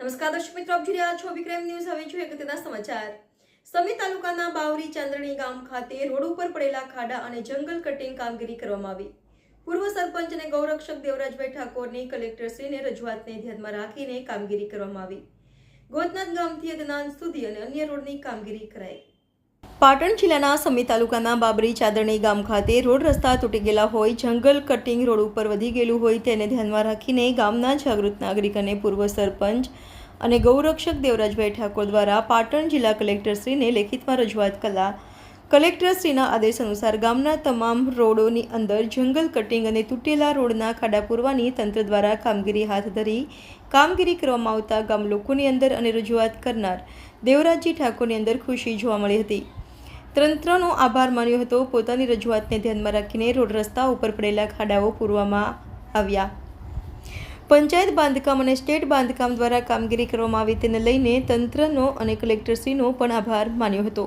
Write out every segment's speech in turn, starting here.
નમસ્કાર દર્શક મિત્રો, આપ જોઈ રહ્યા છો વિક્રમ ન્યૂઝ. હવે જોઈએ અગત્યના સમાચાર. સમી તાલુકાના બાવરી ચાંદણી ગામ ખાતે રોડ ઉપર પડેલા ખાડા અને જંગલ કટિંગ કામગીરી કરવામાં આવી. પૂર્વ સરપંચ અને ગૌરક્ષક દેવરાજભાઈ ઠાકોરની કલેક્ટરશ્રીને રજૂઆતને ધ્યાનમાં રાખીને કામગીરી કરવામાં આવી. ગોતનાથ ગામથી અજ્ઞાન સુધી અને અન્ય રોડની કામગીરી કરાઈ. પાટણ જિલ્લાના સમી તાલુકાના બાબરી ચાદરણી ગામ ખાતે રોડ રસ્તા તૂટી ગયેલા હોય, જંગલ કટિંગ રોડ ઉપર વધી ગયેલું હોય તેને ધ્યાનમાં રાખીને ગામના જાગૃત નાગરિક અને પૂર્વ સરપંચ અને ગૌરક્ષક દેવરાજભાઈ ઠાકોર દ્વારા પાટણ જિલ્લા કલેક્ટરશ્રીને લેખિતમાં રજૂઆત કલા કલેક્ટરશ્રીના આદેશ અનુસાર ગામના તમામ રોડોની અંદર જંગલ કટિંગ અને તૂટેલા રોડના ખાડા પૂરવાની તંત્ર દ્વારા કામગીરી હાથ ધરી કામગીરી કરવામાં આવતા ગામ લોકોની અંદર અને રજૂઆત કરનાર દેવરાજજી ઠાકોરની અંદર ખુશી જોવા મળી હતી. તંત્રનો આભાર માન્યો હતો. પોતાની રજૂઆતને ધ્યાનમાં રાખીને રોડ રસ્તા ઉપર પડેલા ખાડાઓ પૂરવામાં આવ્યા. પંચાયત બાંધકામ અને સ્ટેટ બાંધકામ દ્વારા કામગીરી કરવામાં આવી તેને લઈને તંત્રનો અને કલેક્ટરશ્રીનો પણ આભાર માન્યો હતો.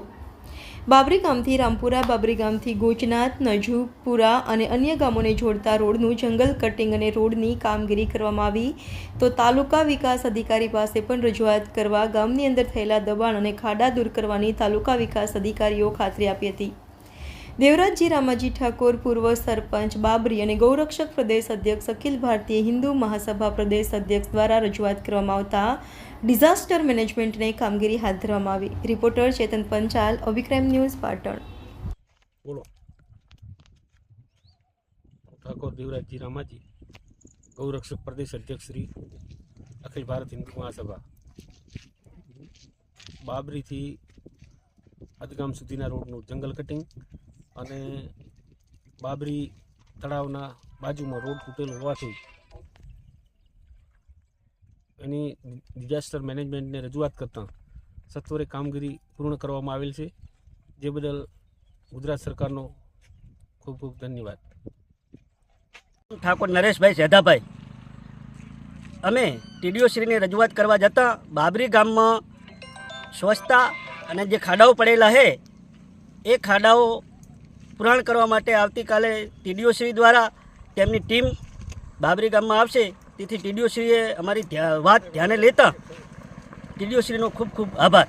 બાબરી ગામથી રામપુરા, બાબરી ગામથી ગોચનાથ નજુપુરા અને અન્ય ગામોને જોડતા રોડનું જંગલ કટિંગ અને રોડની કામગીરી કરવામાં આવી. તો તાલુકા વિકાસ અધિકારી પાસે પણ રજૂઆત કરવા ગામની અંદર થયેલા દબાણ અને ખાડા દૂર કરવાની તાલુકા વિકાસ અધિકારીઓ ખાતરી આપી હતી. દેવરાજજી રામાજી ઠાકોર, પૂર્વ સરપંચ, બાબરી અને ગૌરક્ષક પ્રદેશ અધ્યક્ષ અખિલ ભારતીય હિન્દુ મહાસભા પ્રદેશ અધ્યક્ષ દ્વારા રજૂઆત કરવામાં આવતા ડિઝાસ્ટર મેનેજમેન્ટને કામગીરી હાથ ધરવામાં આવી. Reporter Chetan Panchal, Abhikram news, Patan. બોલો. ઠાકોર દેવરાજજી રામાજી, ગૌરક્ષક પ્રદેશ અધ્યક્ષ શ્રી અખિલ ભારત હિન્દુ મહાસભા. બાબરીથી અદગામ સુધીના રોડનું જંગલ કટિંગ અને બાબરી તળાવના બાજુમાં રોડ તૂટેલો હોવાથી એની ડિઝાસ્ટર મેનેજમેન્ટને રજૂઆત કરતાં સત્વરે કામગીરી પૂર્ણ કરવામાં આવેલ છે. જે બદલ ગુજરાત સરકારનો ખૂબ ખૂબ ધન્યવાદ. ઠાકોર નરેશભાઈ સેધાભાઈ. અમે ટીડીઓશ્રીની રજૂઆત કરવા જતાં બાબરી ગામમાં સ્વચ્છતા અને જે ખાડાઓ પડેલા છે, એ ખાડાઓ પુરાણ કરવા માટે આવતીકાલે ટીડીઓશ્રી દ્વારા તેમની ટીમ બાબરી ગામમાં આવશે. તેથી ટીડીઓશ્રીએ અમારી વાત ધ્યાને લેતા ટીડીઓશ્રીનો ખૂબ ખૂબ આભાર.